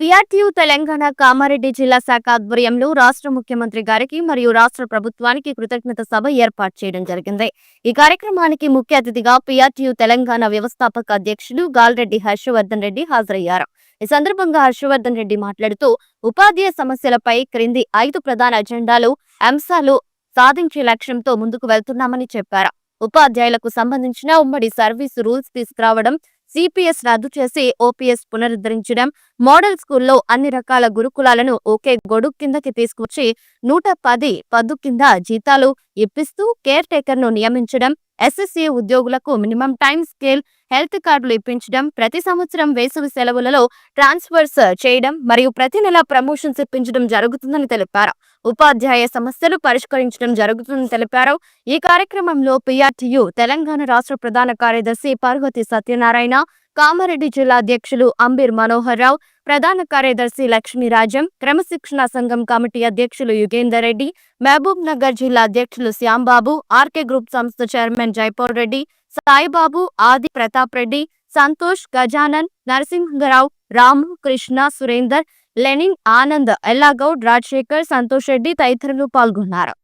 PRTU Telangana Kamareddy జిల్లా శాఖ ఆధ్వర్యంలో రాష్ట్ర ముఖ్యమంత్రి గారికి మరియు రాష్ట్ర ప్రభుత్వానికి కృతజ్ఞత సభ ఏర్పాటు చేయడం జరిగింది. ఈ కార్యక్రమానికి ముఖ్య అతిథిగా పిఆర్టీయూ తెలంగాణ వ్యవస్థాపక అధ్యక్షులు గాల్రెడ్డి హర్షవర్ధన్ రెడ్డి హాజరయ్యారు. ఈ సందర్భంగా హర్షవర్ధన్ రెడ్డి మాట్లాడుతూ ఉపాధ్యాయ సమస్యలపై క్రింది ఐదు ప్రధాన అజెండాలు అంశాలు సాధించే లక్ష్యంతో ముందుకు వెళ్తున్నామని చెప్పారు. ఉపాధ్యాయులకు సంబంధించిన ఉమ్మడి సర్వీస్ రూల్స్ తీసుకురావడం సిపిఎస్ రద్దు చేసి ఓపీఎస్ పునరుద్ధరించడం మోడల్ స్కూల్లో అన్ని రకాల గురుకులాలను ఒకే గొడుగు కిందకి తీసుకొచ్చి నూట పది పద్దు కింద జీతాలు ఇప్పిస్తూ కేర్ టేకర్ను నియమించడం ఎస్ఎస్సీ ఉద్యోగులకు మినిమం టైం స్కేల్ హెల్త్ కార్డులు ఇప్పించడం ప్రతి సంవత్సరం వేసవి సెలవులలో ట్రాన్స్ఫర్స్ చేయడం మరియు ప్రతి నెల ప్రమోషన్స్ ఇప్పించడం జరుగుతుందని తెలిపారు. ఉపాధ్యాయ సమస్యలు పరిష్కరించడం జరుగుతుందని తెలిపారు. ఈ కార్యక్రమంలో పిఆర్టీయు తెలంగాణ రాష్ట్ర ప్రధాన కార్యదర్శి పార్వతి సత్యనారాయణ కామారెడ్డి జిల్లా అధ్యక్షులు అంబీర్ మనోహర్ రావు ప్రధాన కార్యదర్శి లక్ష్మీరాజం క్రమశిక్షణ సంఘం కమిటీ అధ్యక్షులు యుగేందర్ రెడ్డి మహబూబ్ నగర్ జిల్లా అధ్యక్షులు శ్యాంబాబు ఆర్కే గ్రూప్ సంస్థ చైర్మన్ జైపూర్ రెడ్డి సాయిబాబు ఆది ప్రతాప్ రెడ్డి సంతోష్ గజానన్ నరసింహరావు రాము కృష్ణ సురేందర్ లెనిన్ ఆనంద్ ఎల్లాగౌడ్ రాజశేఖర్ సంతోష్ రెడ్డి తదితరులు పాల్గొన్నారు.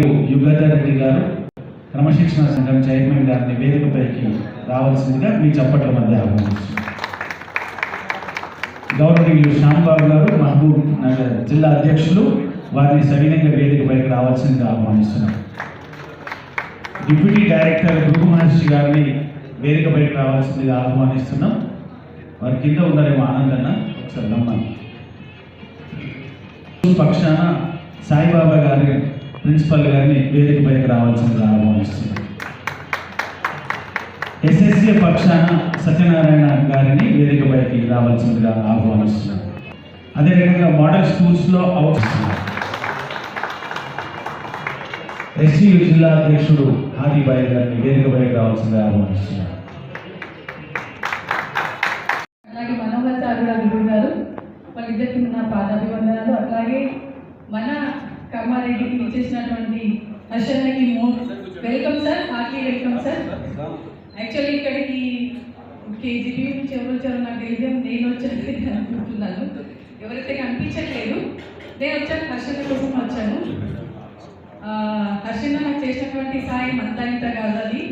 యుగధర్ రెడ్డి గారు క్రమశిక్షణ సంఘం చైర్మన్ గారిని వేదికపైకి రావాల్సిందిగా మీ చప్పట్ల మధ్య ఆహ్వానిస్తున్నాను. గౌరవనీయులు శ్యాంబాబు గారు మహబూబ్ నగర్ జిల్లా అధ్యక్షులు వారిని సవినయంగా వేదికపైకి రావాల్సిందిగా ఆహ్వానిస్తున్నాం డిప్యూటీ డైరెక్టర్ గురు మహర్షి గారిని వేదికపైకి రావాల్సిందిగా ఆహ్వానిస్తున్నాం. వారి కింద ఉన్నారేమో ఆనందన్న ఒకసారి రమ్మని. పక్షాన సాయిబాబా గారి ప్రిన్సిపల్ గారిని వేదిక పైకి రావాల్సిందిగా ఆహ్వానిస్తున్నాను ఎస్ఎస్సీ పక్షాన సత్యనారాయణ గారిని వేదిక పైకి రావాల్సిందిగా ఆహ్వానిస్తున్నాను అదేవిధంగా మోడల్ స్కూల్స్లో అవసరం ఎస్సీ జిల్లా అధ్యక్షుడు హాదీబాయి గారిని వేదిక పైకి రావాల్సిందిగా ఆహ్వానిస్తున్నాను అలాగే మనోహర్ సార్ గారు వాళ్ళిద్దరికి నా పాదాభివందనాలు. అట్లాగే కమ్మారెడ్డికి ఇచ్చేసినటువంటి హర్షన్నకి మో welcome sir hearty welcome sir. Actually ఇక్కడికి కేజీబీ నుంచి ఎవరు వచ్చారో నాకు తెలియదు నేను వచ్చాను అనుకుంటున్నాను. ఎవరైతే కనిపించట్లేదు నేను వచ్చాను హర్షన్న కోసం వచ్చాను. హర్షన్న నాకు చేసినటువంటి సాయం అంతా ఇంత కాదు అది.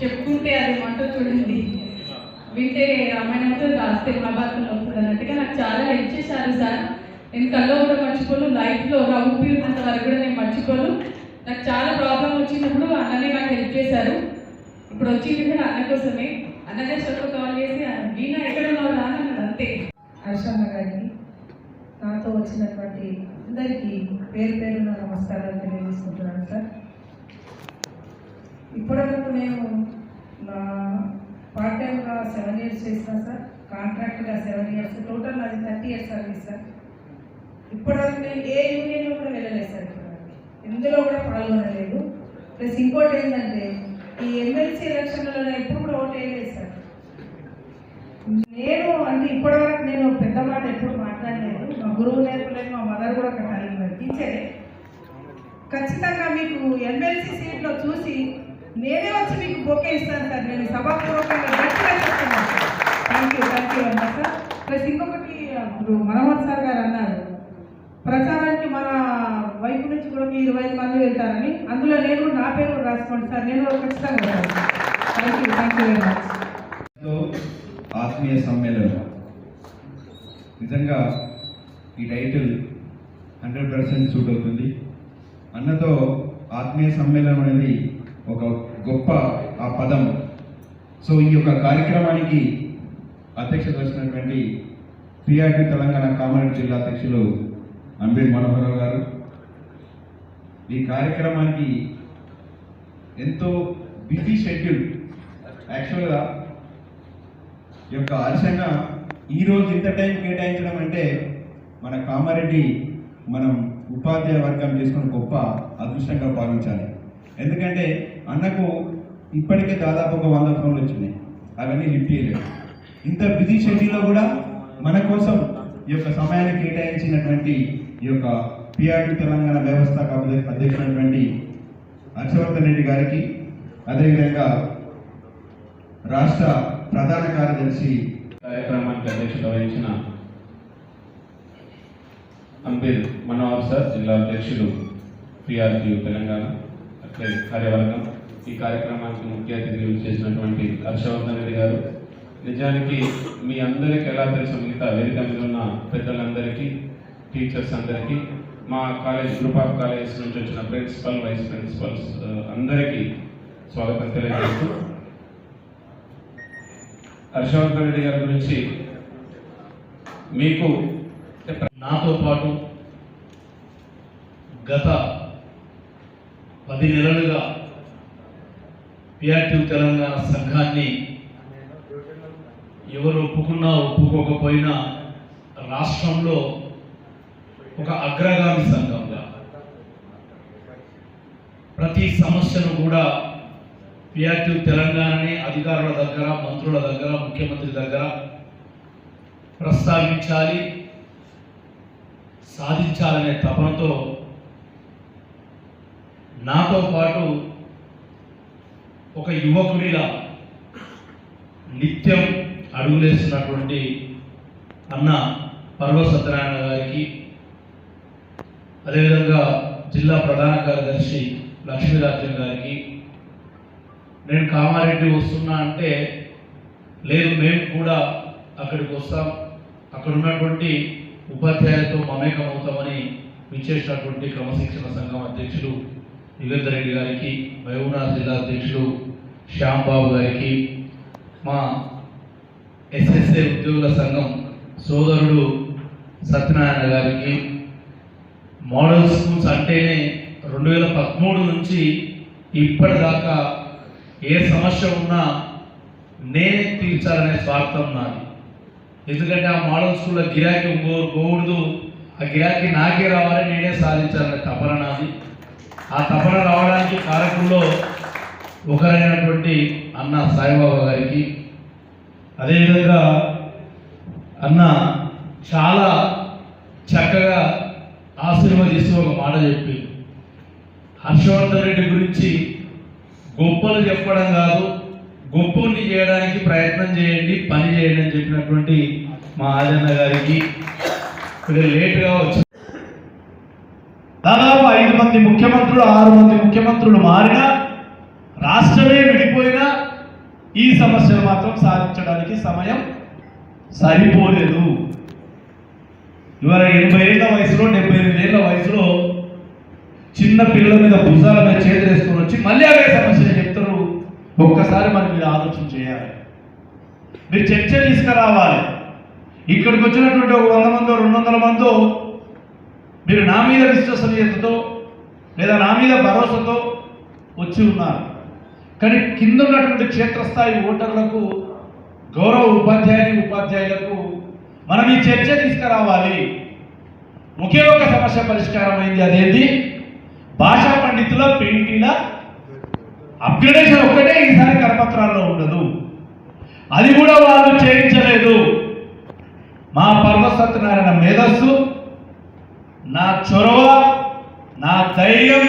చెప్పుకుంటే అది మంట చూడండి. వింటే రామాయణంతో రాస్తే మహాభారతంలో వస్తుంది అన్నట్టుగా నాకు చాలా హెల్ప్ చేశారు సార్. నేను కల్లో కూడా మర్చిపోను లైఫ్లో ఒక ఊపి ఉన్నంత వరకు కూడా నేను మర్చిపోను. నాకు చాలా ప్రాబ్లం వచ్చినప్పుడు అన్ననే నాకు హెల్ప్ చేశారు. ఇప్పుడు వచ్చింది కూడా అన్న కోసమే. అన్ననే చెప్ప కాల్ చేసి నేను ఎక్కడ ఉన్నావు? అన్నాడు అంతే. హర్షమ్మ గారిని నాతో వచ్చినటువంటి అందరికీ పేరు పేరున నమస్కారాలు తెలియజేసుకుంటున్నాను సార్. ఇప్పటివరకు నేను నా పార్ట్ టైంగా సెవెన్ ఇయర్స్ చేసిన సార్. కాంట్రాక్ట్గా సెవెన్ ఇయర్స్ టోటల్ అది థర్టీ ఇయర్స్ సర్వీస్ సార్. ఇప్పటివరకు నేను ఏ యూనియన్లో కూడా వెళ్ళలేదు సార్ ఎందులో కూడా పాల్గొనలేదు. ప్లస్ ఇంకోటి ఏంటంటే ఈ ఎమ్మెల్సీ ఎలక్షన్లలో ఎప్పుడు కూడా ఓటు వేయలేదు సార్. నేను అంటే ఇప్పటివరకు నేను పెద్ద మాట ఎప్పుడు మాట్లాడలేదు. మా గురువు నేర్పలేదు మా మదర్ కూడా ఒక కలిగిన టీచరే. ఖచ్చితంగా మీకు ఎమ్మెల్సీ సీట్లో చూసి నేనే వచ్చి మీకు బొకే ఇస్తాను సార్. నేను సభాపూర్వకంగా గట్టిగా చెప్తున్నాను. థ్యాంక్ యూ థ్యాంక్ యూ అన్నా సార్. ప్లస్ ఇంకొకటి ఇప్పుడు మనోహర్ సార్ గారు అన్నారు ప్రచారానికి మన వైపు నుంచి కూడా మీ ఇరవై ఐదు మంది వెళ్తారని. అందులో నేను కూడా నా పేరు రాసుకోండి సార్. నేను ఖచ్చితంగా thank you thank you very much ఆత్మీయ సమ్మేళనం. నిజంగా ఈ టైటిల్ హండ్రెడ్ పర్సెంట్ సూట్ అవుతుంది. అన్నతో ఆత్మీయ సమ్మేళనం అనేది ఒక గొప్ప ఆ పదం. సో ఈ యొక్క కార్యక్రమానికి అధ్యక్షత వహిస్తున్నటువంటి పిఆర్టీ తెలంగాణ కామారెడ్డి జిల్లా అధ్యక్షులు అంబీర్ మనోహరరావు గారు ఈ కార్యక్రమానికి ఎంతో బిజీ షెడ్యూల్. యాక్చువల్గా ఈ యొక్క ఆలస్యంగా ఈరోజు ఇంత టైం కేటాయించడం అంటే మన కామారెడ్డి మనం ఉపాధ్యాయ వర్గం చేసుకున్న గొప్ప అదృష్టంగా భావించాలి. ఎందుకంటే అన్నకు ఇప్పటికే దాదాపు ఒక వంద ఫోన్లు వచ్చినాయి. అవన్నీ లిఫ్ట్ చేయలేదు. ఇంత బిజీ షెడ్యూల్లో కూడా మన కోసం ఈ యొక్క సమయాన్ని కేటాయించినటువంటి ఈ యొక్క పిఆర్టీ తెలంగాణ వ్యవస్థాపక అధ్యక్షుడైనటువంటి హర్షవర్ధన్ రెడ్డి గారికి అదేవిధంగా రాష్ట్ర ప్రధాన కార్యదర్శి కార్యక్రమానికి అధ్యక్షత వహించిన అంబేద్ మనోహర్ సార్ జిల్లా అధ్యక్షులు పిఆర్టీ తెలంగాణ అట్లే కార్యవర్గం. ఈ కార్యక్రమానికి ముఖ్య అతిథిగా చేసినటువంటి హర్షవర్ధన్ రెడ్డి గారు. నిజానికి మీ అందరికీ ఎలా తెలుసు మిగతా వేదిక మీద ఉన్న పెద్దలందరికీ టీచర్స్ అందరికీ మా కాలేజ్ గ్రూప్ ఆఫ్ కాలేజెస్ నుంచి వచ్చిన ప్రిన్సిపల్ వైస్ ప్రిన్సిపల్స్ అందరికీ స్వాగతం తెలియజేస్తూ హర్షవర్ధన్ రెడ్డి గారి గురించి మీకు నాతో పాటు గత పది నెలలుగా పిఆర్టీ తెలంగాణ సంఘాన్ని ఎవరు ఒప్పుకున్నా ఒప్పుకోకపోయినా రాష్ట్రంలో ఒక అగ్రగామి సంఘంగా ప్రతి సమస్యను కూడా పిఆర్టీ తెలంగాణని అధికారుల దగ్గర మంత్రుల దగ్గర ముఖ్యమంత్రి దగ్గర ప్రస్తావించాలి సాధించాలనే తపనతో నాతో పాటు ఒక యువకుడిలా నిత్యం అడుగులేస్తున్నటువంటి అన్న పర్వ సత్యనారాయణ గారికి అదేవిధంగా జిల్లా ప్రధాన కార్యదర్శి లక్ష్మీరాజన్ గారికి నేను కామారెడ్డి వస్తున్నా అంటే లేదు మేము కూడా అక్కడికి వస్తాం. అక్కడ ఉన్నటువంటి ఉపాధ్యాయులతో మమేకం అవుతామని విచ్చేసినటువంటి క్రమశిక్షణ సంఘం అధ్యక్షులు యుగేందర్ రెడ్డి గారికి మహబూబ్నాథ్ జిల్లా అధ్యక్షులు శ్యాంబాబు గారికి మా ఎస్ఎస్ఏ ఉద్యోగుల సంఘం సోదరుడు సత్యనారాయణ గారికి మోడల్ స్కూల్స్ అంటేనే రెండు వేల పదమూడు నుంచి ఇప్పటిదాకా ఏ సమస్య ఉన్నా నేనే తీర్చాలనే స్వార్థం నాది. ఎందుకంటే ఆ మోడల్ స్కూల్లో గిరాకీ పోకూడదు ఆ గిరాకీ నాకే రావాలి నేనే సాధించాలనే తపన నాది. ఆ తపన రావడానికి కారకుల్లో ఒకరైనటువంటి అన్న సాయిబాబా గారికి అదేవిధంగా అన్న చాలా చక్కగా ఆశీర్వదిస్తూ ఒక మాట చెప్పి హర్షవర్ధన్ రెడ్డి గురించి గొప్పలు చెప్పడం కాదు గొప్పని చేయడానికి ప్రయత్నం చేయండి పని చేయండి అని చెప్పినటువంటి మా ఆజన్న గారికి లేట్గా వచ్చి దాదాపు ఐదు మంది ముఖ్యమంత్రులు ఆరు మంది ముఖ్యమంత్రులు మారినా రాష్ట్రమే విడిపోయినా ఈ సమస్యను మాత్రం సాధించడానికి సమయం సరిపోలేదు. ఇవాళ ఎనభై ఏళ్ళ వయసులో డెబ్బై ఎనిమిది ఏళ్ళ వయసులో చిన్న పిల్లల మీద భుజాల మీద చేతులు వేసుకొని వచ్చి మళ్ళీ అవే సమస్యలు చెప్తారు ఒక్కసారి మరి మీరు ఆలోచన చేయాలి. మీరు చర్చ తీసుకురావాలి. ఇక్కడికి వచ్చినటువంటి ఒక వంద మందో రెండు వందల మందో మీరు నా మీద విశ్వసనీయతతో లేదా నా మీద భరోసాతో వచ్చి ఉన్నారు. కానీ కింద ఉన్నటువంటి క్షేత్రస్థాయి ఓటర్లకు గౌరవ ఉపాధ్యాయుని ఉపాధ్యాయులకు మనం ఈ చర్చ తీసుకురావాలి. ఒకే ఒక సమస్య పరిష్కారం అయింది. అదేంటి? భాషా పండితుల పెయింటింగ్ల అప్గ్రేడేషన్ ఒక్కటే ఈసారి కరపత్రాల్లో ఉండదు. అది కూడా వాళ్ళు చేయించలేదు. మా పర్వ సత్యనారాయణ మేధస్సు నా చొరవ నా ధైర్యం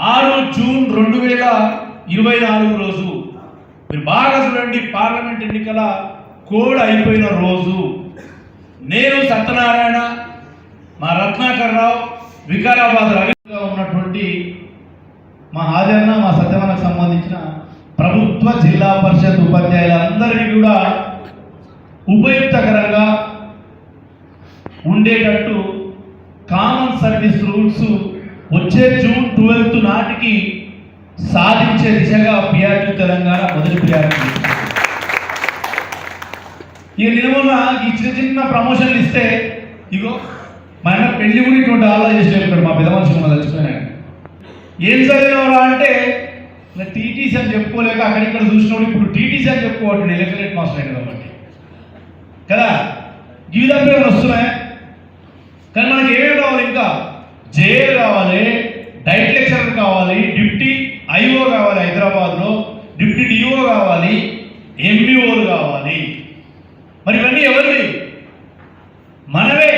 ఆరు జూన్ రెండు వేల ఇరవై నాలుగు రోజు. మీరు బాగా చూడండి పార్లమెంట్ ఎన్నికల కోడ్ అయిపోయిన రోజు. నేను సత్యనారాయణ మా రత్నాకర్ రావు వికారాబాద్ రవిగా ఉన్నటువంటి మా ఆదరణ మా సత్యవనకు సంబంధించిన ప్రభుత్వ జిల్లా పరిషత్ ఉపాధ్యాయులందరినీ కూడా ఉపయుక్తకరంగా ఉండేటట్టు కామన్ సర్వీస్ రూల్స్ వచ్చే జూన్ ట్వెల్త్ నాటికి సాధించే దిశగా పిఆర్టీ తెలంగాణ మొదటి పిఆర్టీ ఇక నిలవన ఈ చిన్న చిన్న ప్రమోషన్లు ఇస్తే ఇగో మా ఆయన పెళ్ళి కూడా ఇటువంటి ఆలోచన చేసి చెప్పాడు మా పెద్ద మనుషులు మన చచ్చిపోయినాడు. ఏం చదివినవరా అంటే టీటీసీ అని చెప్పుకోలేక అక్కడిక్కడ చూసినప్పుడు ఇప్పుడు టీటీసీ అని చెప్పుకోవట్లేదు ఎలక్ట్రేట్ మాస్టర్ అయిన కాబట్టి. కదా? జీవితాలు వస్తున్నాయి? కానీ మనకి ఏమేమి కావాలి ఇంకా? జేఏ కావాలి డైట్ లెక్చరర్ కావాలి డిప్టీ ఐఓ కావాలి హైదరాబాద్లో డిప్టీ డిఓ కావాలి ఎంబీఓలు కావాలి. మరి ఇవన్నీ ఎవరివి మనవే.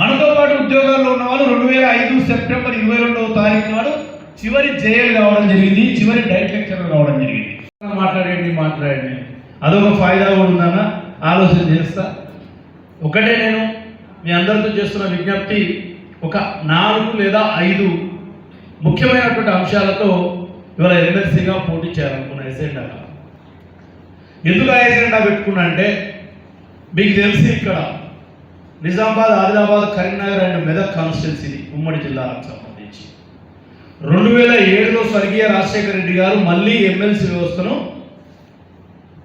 మనతో పాటు ఉద్యోగాల్లో ఉన్న వాళ్ళు రెండు వేల ఐదు సెప్టెంబర్ ఇరవై రెండవ తారీఖు నాడు చివరి జైలు కావడం జరిగింది. చివరి డైట్ లెక్చరర్ కావడం జరిగింది. మాట్లాడండి మాట్లాడండి. అదొక ఫాయిదా కూడా ఉందన్న ఆలోచన చేస్తా. ఒకటే నేను మీ అందరితో చేస్తున్న విజ్ఞప్తి ఒక నాలుగు లేదా ఐదు ముఖ్యమైనటువంటి అంశాలతో ఇవాళ ఎమ్మెల్సీగా పోటీ చేయాలనుకున్న ఎజెండా. ఎందుకు ఆ ఎజెండా పెట్టుకున్నా అంటే మీకు తెలిసి ఇక్కడ నిజామాబాద్ ఆదిలాబాద్ కరీంనగర్ అండ్ మెదక్ కాన్స్టిట్యున్సీ ఉమ్మడి జిల్లాలకు సంబంధించి. రెండు వేల ఏడులో స్వర్గీయ రాజశేఖర రెడ్డి గారు మళ్ళీ ఎమ్మెల్సీ వ్యవస్థను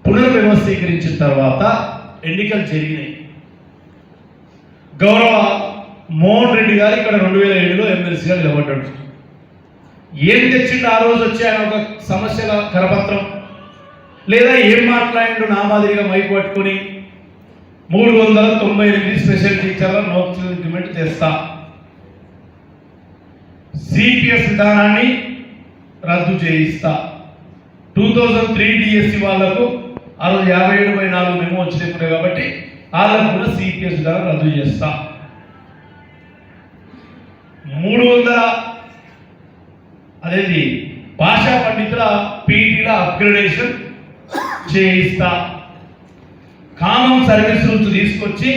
పునర్వ్యవస్థీకరించిన తర్వాత ఎన్నికలు జరిగినాయి. గౌరవ మోహన్ రెడ్డి గారు ఇక్కడ రెండు వేల ఏడులో ఎమ్మెల్సీగా నిలబడ్డాడు. ఏం తెచ్చిండు? ఆ రోజు వచ్చి ఆయన ఒక సమస్యల కరపత్రం. లేదా ఏం మాట్లాడిండు? నా మాదిరిగా మైక్ పట్టుకొని మూడు వందల తొంభై ఎనిమిది స్పెషల్ టీచర్ల నోట్స్ ఇంప్లిమెంట్ చేస్తా. సిపిఎస్ విధానాన్ని రద్దు చేయిస్తా. టూ థౌజండ్ త్రీ డిఎస్సి వాళ్ళకు ఆ రోజు యాభై ఏడు బై నాలుగు మేము వచ్చినప్పుడు కాబట్టి వాళ్ళకు కూడా సిపిఎస్ విధానం రద్దు చేస్తా. మూడు వందల అదేది భాషా పండితుల పీటీల అప్గ్రేడేషన్ చేయిస్తా. కామన్ సర్వీస్ రూల్స్ తీసుకొచ్చి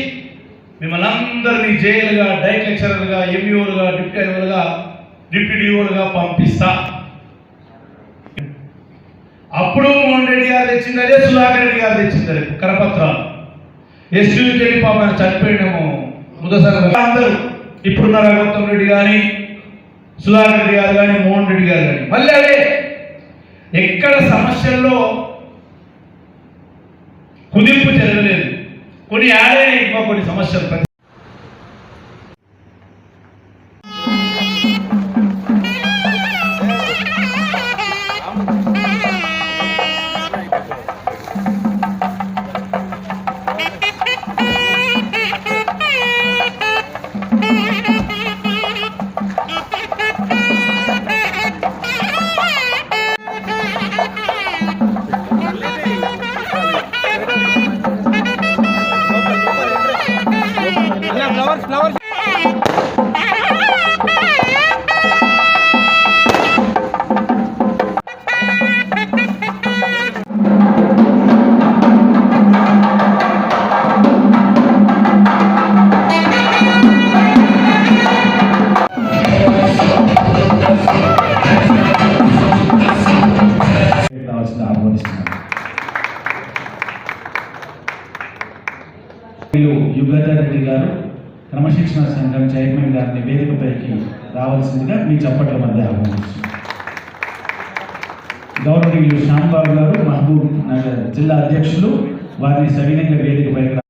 మిమ్మల్ని అందరినీ జైలుగా డైట్ లెక్చరర్గా ఎంఈఓలుగా డిప్యూటీ ఐఓలుగా డిప్యూటీ డిఓలుగా పంపిస్తా. అప్పుడు మోహన్ రెడ్డి గారు తెచ్చింది అదే సుధాకర్ రెడ్డి గారు తెచ్చింది అదే కరపత్రాలు. ఎస్యూకి వెళ్ళి పాపం చనిపోయినాము ముదసర అందరూ. ఇప్పుడున్న రఘుత్తం రెడ్డి కానీ సుధాకర్ రెడ్డి గారు కానీ మోహన్ రెడ్డి గారు కానీ మళ్ళీ అదే. ఎక్కడ సమస్యల్లో కుదింపు జరగలేదు కొన్ని యాడే ఇంకా కొన్ని సమస్యలు ప్రతి గారిని వేదికపైకి రావాల్సిందిగా మీ చప్పట్ల మధ్య ఆహ్వానిస్తున్నాను. గౌరవనీయులు శ్యాంబాబు గారు మహబూబ్ నగర్ జిల్లా అధ్యక్షులు వారిని సవినయంగా వేదికపైకి